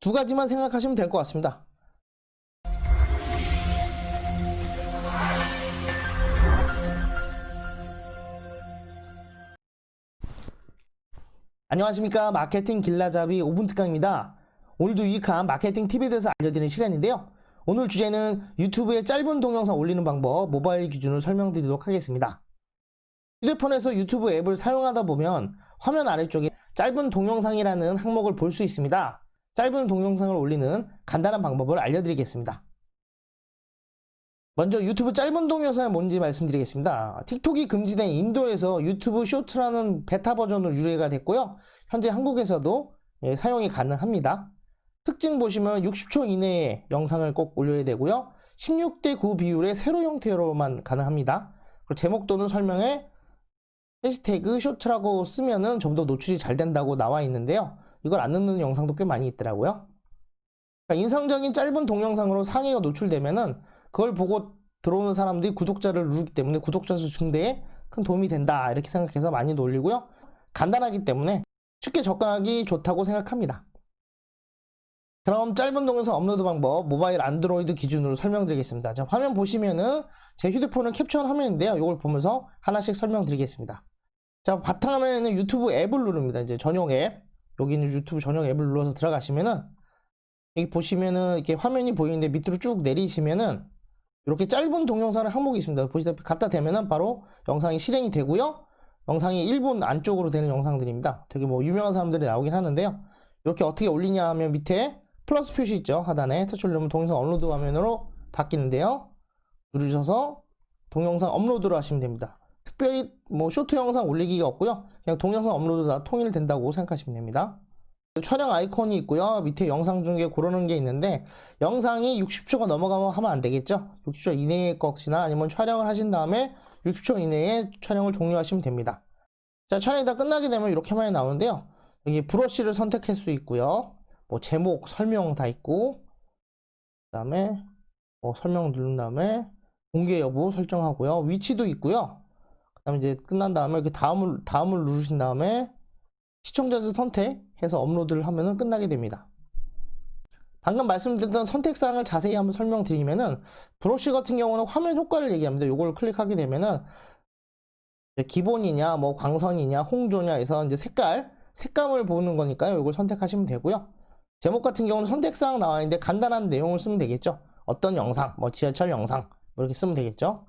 두 가지만 생각하시면 될 것 같습니다. 안녕하십니까 마케팅 길라잡이 5분 특강입니다. 오늘도 유익한 마케팅 팁에 대해서 알려드리는 시간인데요. 오늘 주제는 유튜브에 짧은 동영상 올리는 방법 모바일 기준으로 설명드리도록 하겠습니다. 휴대폰에서 유튜브 앱을 사용하다 보면 화면 아래쪽에 짧은 동영상이라는 항목을 볼 수 있습니다. 짧은 동영상을 올리는 간단한 방법을 알려드리겠습니다. 먼저 유튜브 짧은 동영상이 뭔지 말씀드리겠습니다. 틱톡이 금지된 인도에서 유튜브 쇼트라는 베타 버전으로 유래가 됐고요. 현재 한국에서도 예, 사용이 가능합니다. 특징 보시면 60초 이내에 영상을 꼭 올려야 되고요. 16대 9 비율의 세로 형태로만 가능합니다. 그리고 제목 또는 설명에 해시태그 쇼트라고 쓰면은 좀 더 노출이 잘 된다고 나와 있는데요. 이걸 안 넣는 영상도 꽤 많이 있더라고요. 그러니까 인상적인 짧은 동영상으로 상해가 노출되면은 그걸 보고 들어오는 사람들이 구독자를 누르기 때문에 구독자 수 증대에 큰 도움이 된다. 이렇게 생각해서 많이 올리고요. 간단하기 때문에 쉽게 접근하기 좋다고 생각합니다. 그럼 짧은 동영상 업로드 방법 모바일 안드로이드 기준으로 설명드리겠습니다. 자, 화면 보시면은 제 휴대폰을 캡처한 화면인데요. 이걸 보면서 하나씩 설명드리겠습니다. 자, 바탕화면에는 유튜브 앱을 누릅니다. 이제 전용 앱. 여기 있는 유튜브 전용 앱을 눌러서 들어가시면은 여기 보시면은 이렇게 화면이 보이는데 밑으로 쭉 내리시면은 이렇게 짧은 동영상의 항목이 있습니다. 보시다시피 갖다 대면은 바로 영상이 실행이 되고요. 영상이 1분 안쪽으로 되는 영상들입니다. 되게 뭐 유명한 사람들이 나오긴 하는데요. 이렇게 어떻게 올리냐 하면 밑에 플러스 표시 있죠. 하단에 터치 누르면 동영상 업로드 화면으로 바뀌는데요. 누르셔서 동영상 업로드를 하시면 됩니다. 특별히 뭐 쇼트 영상 올리기가 없고요. 그냥 동영상 업로드 다 통일된다고 생각하시면 됩니다. 촬영 아이콘이 있고요. 밑에 영상 중에 고르는 게 있는데 영상이 60초가 넘어가면 하면 안 되겠죠. 60초 이내의 것이나 아니면 촬영을 하신 다음에 60초 이내에 촬영을 종료하시면 됩니다. 자, 촬영이 다 끝나게 되면 이렇게 화면이 나오는데요. 여기 브러쉬를 선택할 수 있고요. 뭐 제목, 설명 다 있고 그다음에 뭐 설명 누른 다음에 공개 여부 설정하고요. 위치도 있고요. 그다음에 이제 끝난 다음에 이렇게 다음을 다음을 누르신 다음에 시청자 수 선택해서 업로드를 하면은 끝나게 됩니다. 방금 말씀드렸던 선택사항을 자세히 한번 설명드리면은 브러쉬 같은 경우는 화면 효과를 얘기합니다. 요걸 클릭하게 되면은 기본이냐, 뭐 광선이냐, 홍조냐 해서 이제 색깔, 색감을 보는 거니까요. 이걸 선택하시면 되고요. 제목 같은 경우는 선택사항 나와 있는데 간단한 내용을 쓰면 되겠죠. 어떤 영상, 뭐 지하철 영상 뭐 이렇게 쓰면 되겠죠.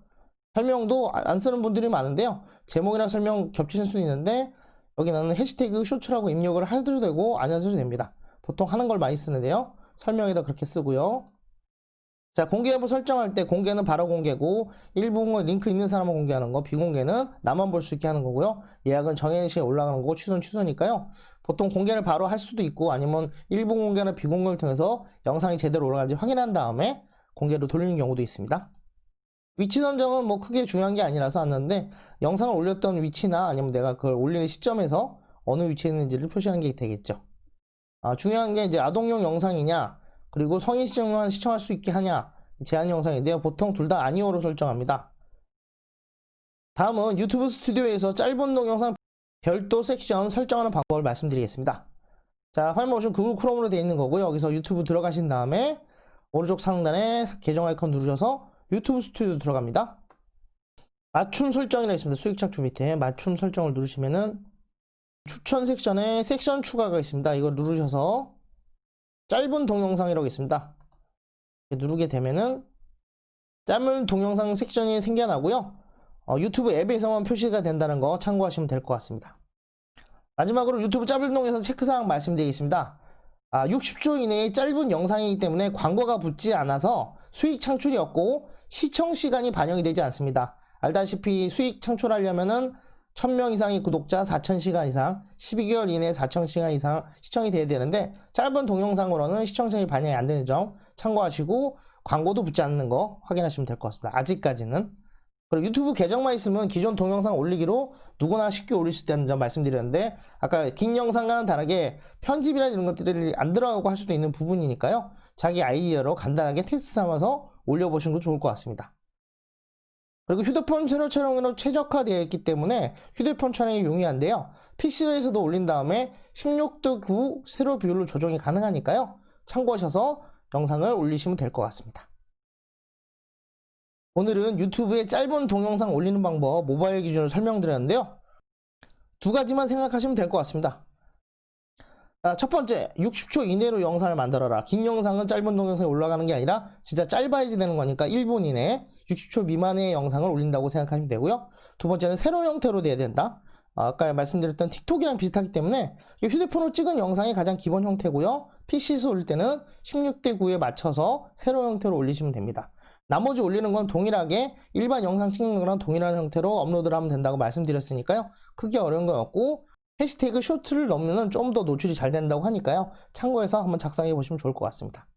설명도 안 쓰는 분들이 많은데요. 제목이랑 설명 겹치는 수는 있는데 여기 나는 해시태그 쇼츠라고 입력을 해도 되고 안 해도 됩니다. 보통 하는 걸 많이 쓰는데요. 설명에다 그렇게 쓰고요. 자, 공개 여부 설정할 때 공개는 바로 공개고 일부분 링크 있는 사람만 공개하는 거, 비공개는 나만 볼 수 있게 하는 거고요. 예약은 정해진 시간에 올라가는 거고 취소는 취소니까요. 보통 공개를 바로 할 수도 있고 아니면 일부 공개나 비공개를 통해서 영상이 제대로 올라가는지 확인한 다음에 공개로 돌리는 경우도 있습니다. 위치 선정은 뭐 크게 중요한 게 아니라서 하는데 영상을 올렸던 위치나 아니면 내가 그걸 올리는 시점에서 어느 위치에 있는지를 표시하는 게 되겠죠. 아, 중요한 게 이제 아동용 영상이냐 그리고 성인 시청만 시청할 수 있게 하냐 제한 영상인데요. 보통 둘 다 아니오로 설정합니다. 다음은 유튜브 스튜디오에서 짧은 동영상 별도 섹션 설정하는 방법을 말씀드리겠습니다. 자, 화면 보시면 구글 크롬으로 되어 있는 거고요. 여기서 유튜브 들어가신 다음에 오른쪽 상단에 계정 아이콘 누르셔서 유튜브 스튜디오 들어갑니다. 맞춤 설정이라 있습니다. 수익 창출 밑에 맞춤 설정을 누르시면은 추천 섹션에 섹션 추가가 있습니다. 이거 누르셔서 짧은 동영상이라고 있습니다. 누르게 되면은 짧은 동영상 섹션이 생겨나고요. 어, 유튜브 앱에서만 표시가 된다는 거 참고하시면 될 것 같습니다. 마지막으로 유튜브 짧은 동영상 체크사항 말씀드리겠습니다. 아, 60초 이내의 짧은 영상이기 때문에 광고가 붙지 않아서 수익 창출이 없고 시청 시간이 반영이 되지 않습니다. 알다시피 수익 창출하려면은 1000명 이상의 구독자 4000시간 이상, 12개월 이내 4000시간 이상 시청이 돼야 되는데 짧은 동영상으로는 시청 시간이 반영이 안 되는 점 참고하시고 광고도 붙지 않는 거 확인하시면 될 것 같습니다. 아직까지는. 그리고 유튜브 계정만 있으면 기존 동영상 올리기로 누구나 쉽게 올릴 수 있다는 점 말씀드렸는데 아까 긴 영상과는 다르게 편집이나 이런 것들이 안 들어가고 할 수도 있는 부분이니까요. 자기 아이디어로 간단하게 테스트 삼아서 올려보시는 것도 좋을 것 같습니다. 그리고 휴대폰 세로 촬영으로 최적화되어 있기 때문에 휴대폰 촬영이 용이한데요. PC에서도 올린 다음에 16도 9 세로 비율로 조정이 가능하니까요. 참고하셔서 영상을 올리시면 될 것 같습니다. 오늘은 유튜브에 짧은 동영상 올리는 방법 모바일 기준으로 설명드렸는데요. 두 가지만 생각하시면 될 것 같습니다. 아, 첫 번째, 60초 이내로 영상을 만들어라. 긴 영상은 짧은 동영상에 올라가는 게 아니라 진짜 짧아야지 되는 거니까 1분 이내 60초 미만의 영상을 올린다고 생각하시면 되고요. 두 번째는 세로 형태로 돼야 된다. 아, 아까 말씀드렸던 틱톡이랑 비슷하기 때문에 휴대폰으로 찍은 영상이 가장 기본 형태고요. PC에서 올릴 때는 16대 9에 맞춰서 세로 형태로 올리시면 됩니다. 나머지 올리는 건 동일하게 일반 영상 찍는 거랑 동일한 형태로 업로드를 하면 된다고 말씀드렸으니까요. 크게 어려운 건 없고 해시태그 쇼트를 넣으면 좀 더 노출이 잘 된다고 하니까요. 참고해서 한번 작성해 보시면 좋을 것 같습니다.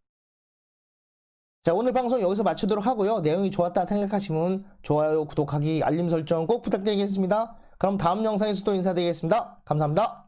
자, 오늘 방송 여기서 마치도록 하고요. 내용이 좋았다 생각하시면 좋아요, 구독하기, 알림 설정 꼭 부탁드리겠습니다. 그럼 다음 영상에서 또 인사드리겠습니다. 감사합니다.